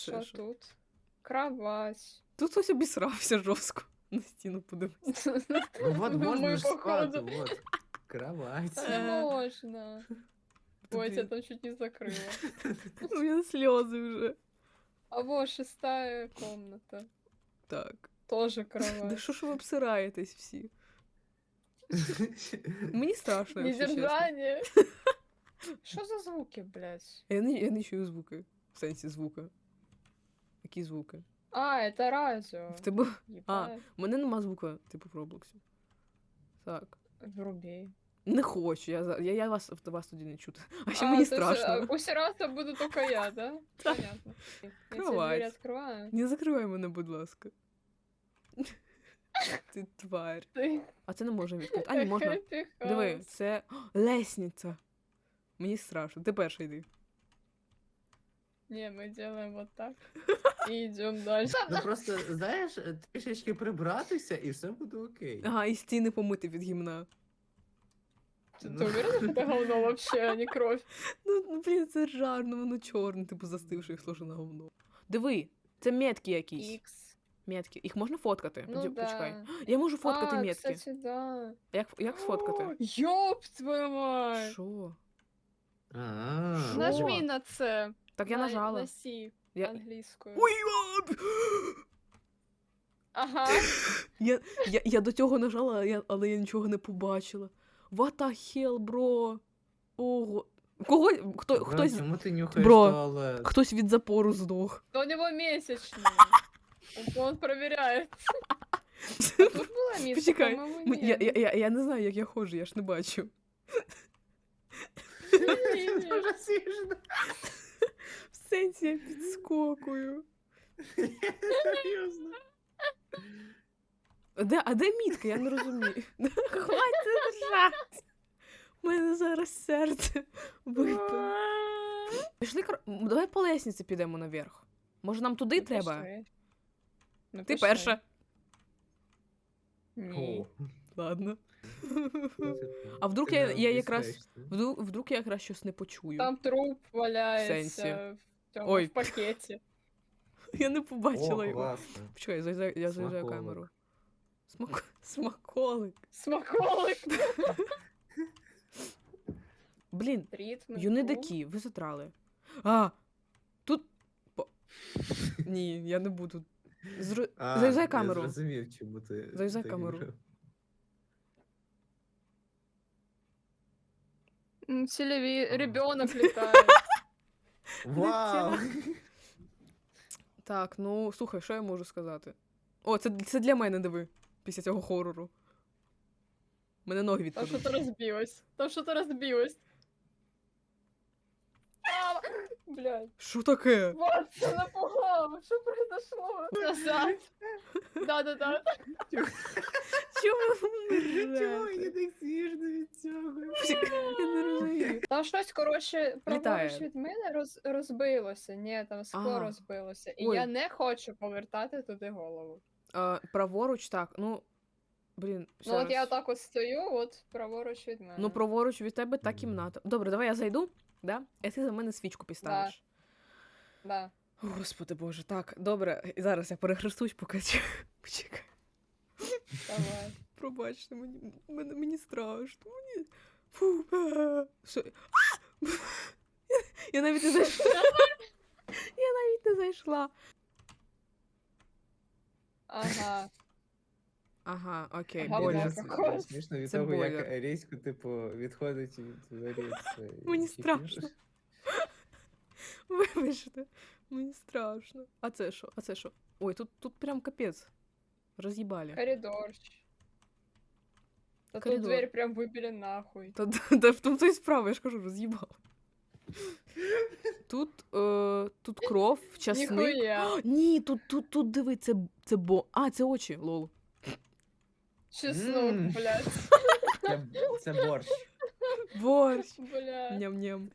Що що? тут? Кровать. Тут хтось обісрався жорстко. На стіну подивитися. Ну вот можно Ми, ж спать, походу. вот. Кровать. Це можна. Ой, Тобі- я там чуть не закрила. У мене сльози вже. А вот шестая комната. Так. Тоже Да кровать. що ж ви обсираєтесь всі? Мені страшно, якщо чесно. Недержание. Що за звуки, блядь? Я не, я не чую звуки. В сенсі звука. Які звуки? А, это радио. В тебе. Ебать. У мене нема звука, типу, в Роблоксі. Так. Вруби. Не хочу, я, за- я, я вас, вас тоді не чути. А ще А, мені то есть, страшно. а, Усираться буду только я, да? Да. Понятно. Я тебе Кровать. двери открываю. Не закривай мене, будь ласка. Ти тварь. Ты... А це не можна відкрити. А, не можна. Happy Диви, house. це О, лесниця. Мені страшно. Ти перша йди. Не, мы делаем вот так. И идем дальше. Ну просто, знаєш, трішечки прибратися і все буде окей. Ага, і стіни помити від гімна. Ты, Ну. ты уверена, что это говно вообще, а не кровь? Ну, ну блін, це жарно, воно чорне, типу застивше, як схоже на говно. Диви, це метки якісь. Икс. Метки. Їх можна фоткати? Ну Поді- да. Почекай. Я можу фоткати а, метки. кстати, да. Як, як сфоткати? Ёб твою мать! Що? А, Що? Нажми на С. Так я нажала. На С. Я... Английскую. Ой, я... Ага. Я, я, я до цього нажала, але я, але я нічого не побачила. What the hell, бро? Ого. Кого? Хто, Бро, хтось, Чому ти нюхаєш Бро. туалет? хтось від запору здох. Да у него месячные. Он- Он проверяет. Тут была миска, Почекай, по-моему, М- Я, нет. я, я, я не знаю, як я ходжу, я ж не бачу. Це дуже смішно. В сенсі я підскокую. Серйозно. А Де, а де мітка? Я не розумію. Хватить держати. У мене зараз серце випало. Пішли, кор- м, давай по лестниці підемо наверх. Може нам туди треба? Ну, Ти перша. Ні. О, Ладно. А вдруг я, я якраз. Вдруг, вдруг я якраз щось не почую. Там труп валяється в цьому Ой. в пакеті. Я не побачила О, його. класно. Почекай, я заїжджаю, я заїжджаю Смаколик. камеру. Смак... Смаколик. Смаколик. Блін, Ритм. юнидаки, ви затрали. А, тут. по- Ні, я не буду. Зру... А, Заїжджай Я камеру. зрозумів, чому ти. Ти камеру. виграв. Телеві... Ребенок літає. Вау! Так, ну слухай, що я можу сказати? О, це, це для мене диви, після цього хорору. Мене ноги Там відпадуть. що-то розбилось. Там що-то розбилось. А, Блядь. Що таке? Вот, це напугало. Що произошло? Назад. Да-да-да. Чому Чого мені так смішно від цього? Я. Там щось, коротше, праворуч Літає. від мене роз, розбилося. Ні, там скло А. розбилося. І Ой. я не хочу повертати туди голову. А, праворуч, так, ну. Блін, Ну от я зараз. отак от стою, от праворуч від мене. Ну, праворуч від тебе та кімната. Добре, давай я зайду, да? І ти за мене свічку підставиш. Да. Господи Боже, так, добре. І Зараз я перехрестусь, поки почекай. Давай. Пробачте, мені, мені, мені страшно. Мені... Фу. а, Що? А! Я навіть не зайшла. Я навіть не зайшла. Ага. Ага, окей, Ага, какой. Смішно від Це того, як боля. різко, типу, відходить від двері. Мені страшно. Вибачте, мені страшно. А це що? А це що? Ой, тут, тут прям капець. Роз'їбали. Коридор. Да тут Коридор. дверь прям выбили нахуй. Та, та, та в тому то і справа, я ж кажу, роз'їбала. Тут, е, тут кров, часник. Ніхуя. Ні, тут, тут, тут диви, це, це бо. А, це очі, лол. Чеснок, М. блядь. Це, це борщ. Борщ. Блядь. Ням-ням.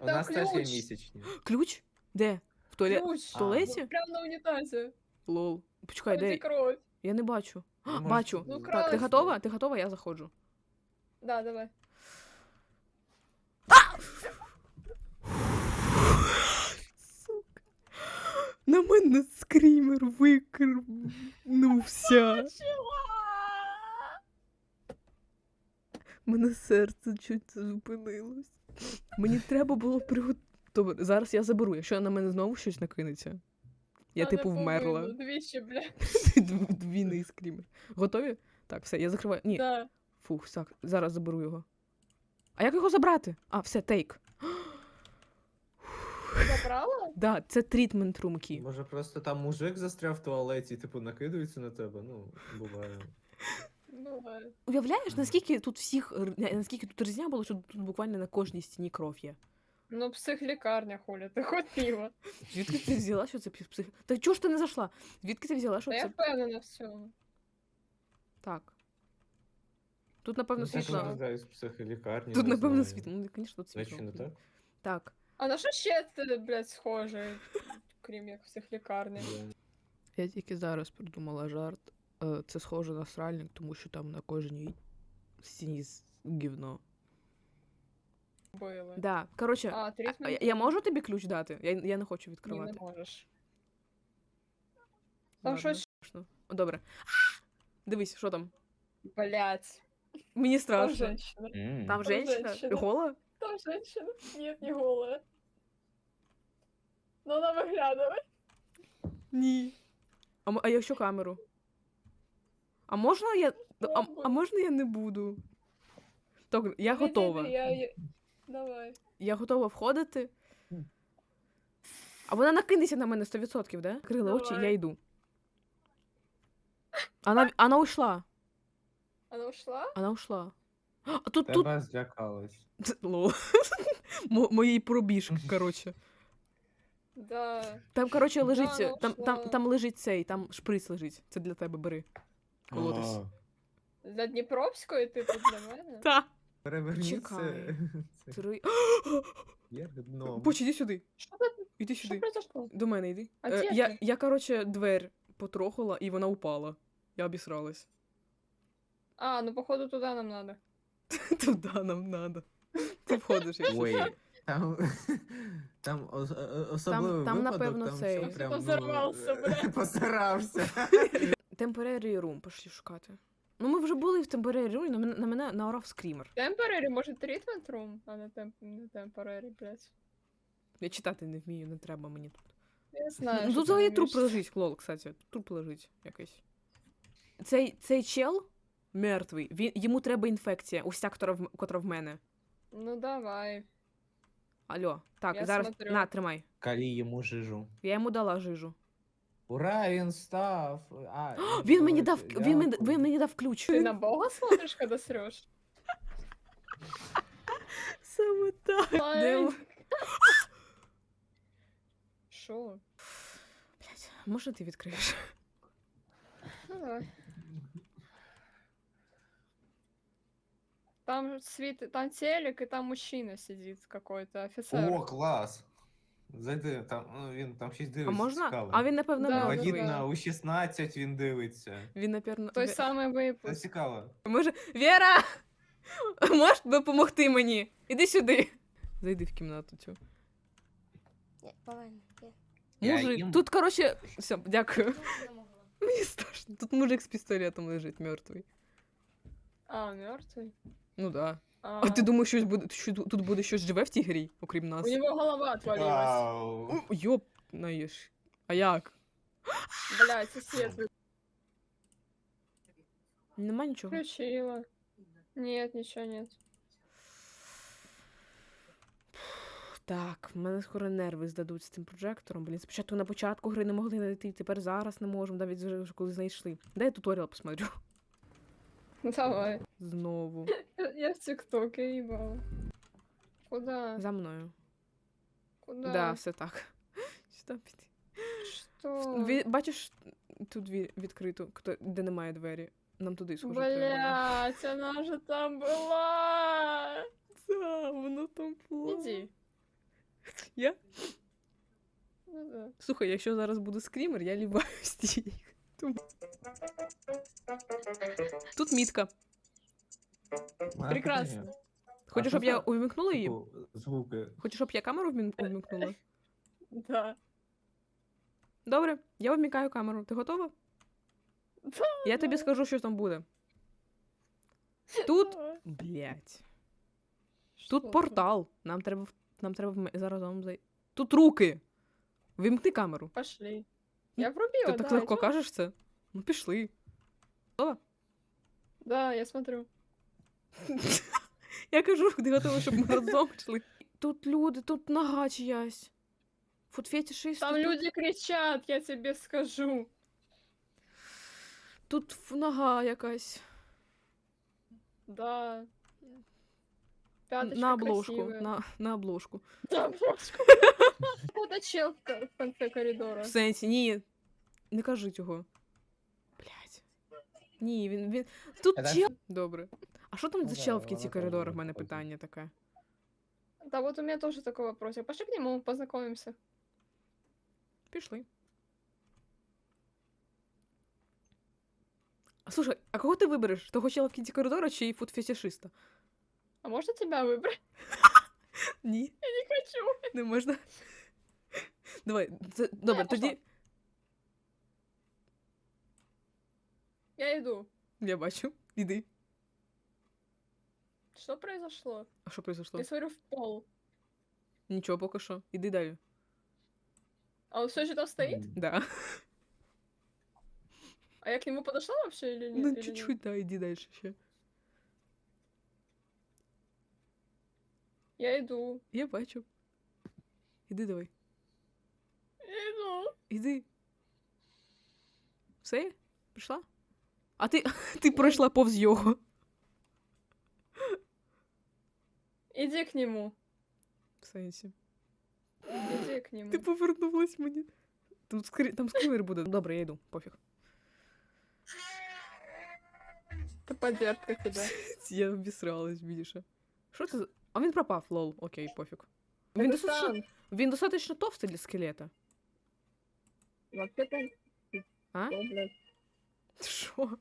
У Там нас теж є ключ. місячні. Ключ? Де? В туалет? Ключ. В туалеті? Прямо на унітазі. Лол. Почекай, Там, де де? кровь. Я не бачу. А, можете бачу. Ну, Так, ти готова? Ти готова? Я заходжу. Да, давай. Сука. мене скрімер викрнувся. Мене серце чуть зупинилось. Мені треба було приготувати. Зараз я заберу, якщо на мене знову щось накинеться. Я Та типу не вмерла. повинно, Двічі, блядь. Дв- Двійний скрімер. Готові? Так, все, я закриваю. Ні, Да. фух, так, зараз заберу його. А як його забрати? А, все, тейк. Забрала? Да, це трітмент румки. Може просто там мужик застряв в туалеті типу накидується на тебе. Ну, буває. Буває. Уявляєш, наскільки тут всіх р- на- наскільки тут різня було, що тут буквально на кожній стіні кров є. Ну, психлікарня, хуля, ти хотіла. Звідки ти взяла, що це псих-. Та чого ж ти не зайшла? Звідки ти взяла, що Та я це. впевнена в цьому. Так. Тут, напевно, Ну, це ж світло. психолікарні. Тут, не напевно, знаю. світло. Ну, звісно, тут Значить, світло. не так? Так. А на що ще це, блядь, схоже, крім як психлікарня? Я тільки зараз придумала жарт. Е, Це схоже на сральник, тому що там на кожній стіні з- гівно. Били. Да, коротше, А, а, я, я можу тобі ключ дати? Я, я не хочу Ні, не можеш. Там Ладно, щось. О, Добре. Дивись, що там? блядь. Мені Там страшно. женщина. М. Там Там женщина? женщина. Гола? Там женщина. Нет, не голая. Но она выглядывает. Ні. А, а якщо камеру? А можна я. А, а можна я не буду? Так, я готова. я- я- Давай. Я готова входити. А вона накинеться на мене 100%, да? Крила очі, я йду. Она, она ушла. Она ушла? Она ушла. А тут, тут... Тебе злякалась. Лол. Мо- Моєї пробіжки, коротше. Да. Там, коротше, лежить. вона там, там, ушла. там лежить цей, там шприц лежить. Це для тебе бери. Колотись. Для Дніпровської, типу, для мене? Та. Переверніться. Чекай. Три. Поч, іди сюди. Що Іди Що сюди. произошло? До мене йди. А Е, де я, ти? я, коротше, двер потрохала, і вона упала. Я обісралась. А, ну походу туда нам надо. Туди нам надо. Ти входиш. якщо Ой. Там, там ос- е, особливий там, випадок, напевно, там цей. Ти прям, ну, позорвався, бля. Постарався. Temporary room, пошли шукати. Ну, ми вже були в temporary room, на мене, на мене наорав скрімер. Темпорарі, може, трітмент рум, а не темп не темпорарі, блядь. Я читати не вмію, не треба мені тут. Я знаю. Ну, що тут ти взагалі труп вмієш. лежить, лол, кстати. Труп лежить якийсь. Цей, цей чел мертвий. Він, йому треба інфекція, ось ця, котра в, котра в мене. Ну давай. Алло, так, Я зараз. смотрю. На, тримай. Калі йому жижу. Я йому дала жижу. Ура, він став. А, Він мені дав, коротше, він, мені- дякую. він мені дав ключ. Ти на Бога смотриш, коли среш? Саме так. Де Ой. ви? Що? Блядь, може ти відкриєш? Ну, давай. Там світ, там телек, і там мужчина сидить какой-то, офіцер. О, клас. Зайди, там, ну, він там щось А дивиться. можна? цікаво. А він, напевно, Да, мертвий. Вагітна у 16 він дивиться. Він, напевно. Той Ве- самий Це випуск. цікаво. Може. Віра! Можеш допомогти мені? Іди сюди. Зайди в кімнату цю. Ні, повинна. Я Мужик, їм. тут, коротше, все, дякую. Не могла. Мені страшно. Тут мужик з пістолетом лежить мертвий. А, мертвий. Ну да. А, А ти думаєш, щось буде, що тут буде щось живе в тій грі, окрім нас? У нього голова отвалилась. Вау. О, Йоп, наєш. А як? Блядь, це світ Нема нічого. включила. Нет, ничего нет. Так, в мене скоро нерви здадуть з цим прожектором. Блін, спочатку на початку гри не могли знайти, тепер зараз не можемо, навіть вже коли знайшли. Дай я туторіал посмотрю. Давай. Знову. Я- Я в ТикТоке ебала. Куда? За мною. Куда? Да, все так. Що піти? Что? Ві- Бачиш тут дві відкриту, хто- де немає двері. Нам туди схоже. треба. Блять, она же там была. Да, воно там було. Иди. Я? Ну да. Слухай, якщо зараз буде скрімер, я ліваю стій. Тут мітка. Прекрасно. Хочеш, щоб я увімкнула її? Типу, звуки. Хочеш, щоб я камеру увімкнула? Да. Добре, я вмикаю камеру. Ти готова? Да, Я тобі скажу, що там буде. Тут. Блять. Тут портал. Нам треба нам треба зараз вам зай. Тут руки. Вимкни камеру. Пошли. Я врубила, Ти так легко кажеш це? Ну пішли. Готова? Да, я смотрю. Я кажу, ти готова, щоб ми разом йшли. Тут люди, тут нога чиясь. Футфетішисти. Там тут, люди кричат, я тебе скажу. Тут нога якась. Да. Пяточка на обложку. красивая. На, на обложку. На обложку. Вот чел в конце коридора. В сенсі, ні. Не кажи цього. Блять. Ні, він. він... Тут А там чел. Добре. А що там Ну за да, чел в кінці вона теж коридора? В буде мене потім. питання таке. Да, вот у меня тоже такой вопросик. Пошли к нему, познакомимся. Пішли. А слушай, а кого ти вибереш? Того чела в кінці коридора чи футфетішиста? А можно тебя выбрать? Ні, Не хочу. не можна. Давай, це, добре, я пішла. Я иду. Я бачу. Іди. Что произошло? А що произошло? Я смотрю в пол. Нічого поки що. Іди далі. А он все еще там стоит? Да. А я к нему подошла вообще или нет? Ну, или нет? чуть-чуть, да, іди далі ще. Я иду. Я бачу. Іди давай. Я иду. Іди. Все? Прийшла? А ти, ти пройшла повз його. Иди к нему. В сенсі. Иди к нему. Ти повернулась мені. Тут скрі... Там скример буде. Добре, я йду, пофіг. Ты подвертка тебя. Я обісралась, більше. Що це? за- А він пропав, лол. Окей, пофіг. Він Это достаточно, танк. він достаточно товстий для скелета. Вообще-то... А? О, блядь. Що?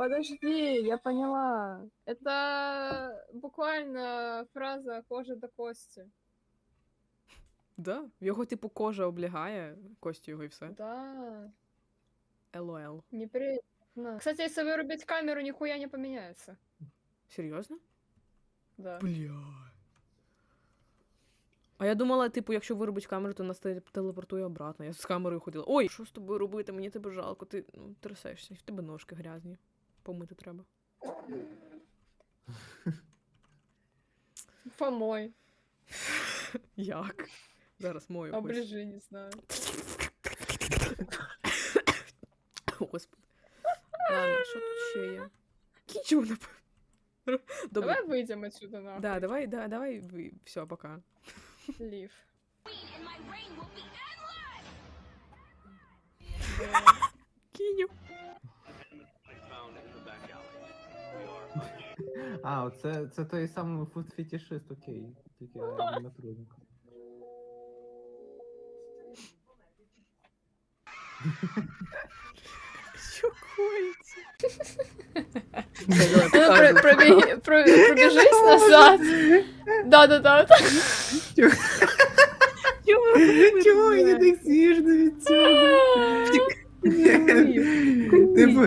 Подожди, я поняла. Это буквально фраза кожа до кости. Да? Його, типу, кожа облягає, кості його і все. Да, ЛОЛ. неприятно. Кстати, если вырубить камеру, нихуя не поменяется. Серйозно? Да. Бля. А я думала, типу, якщо вирубить камеру, то нас теле- телепортує обратно. Я з камерою ходила. Ой, що з тобою робити? Мені тебе жалко, ти ну, трясешся, в тебе ножки грязні. Помити треба. Помой, Як? Зараз мою. оближи, не знаю. Господи. Ладно, що тут ще є? Нічого, напевно. Добре. Давай выйдем отсюда, нахуй. Да, давай, да, давай, ви... все, пока. Лив. Кіню. А, оце це той самий фуд-фетішист, окей. Тільки аниматроник. Що коїться? Ну, про- пробеги- про- пробежись назад. Да-да-да. Чому мені так смішно від цього? Типу,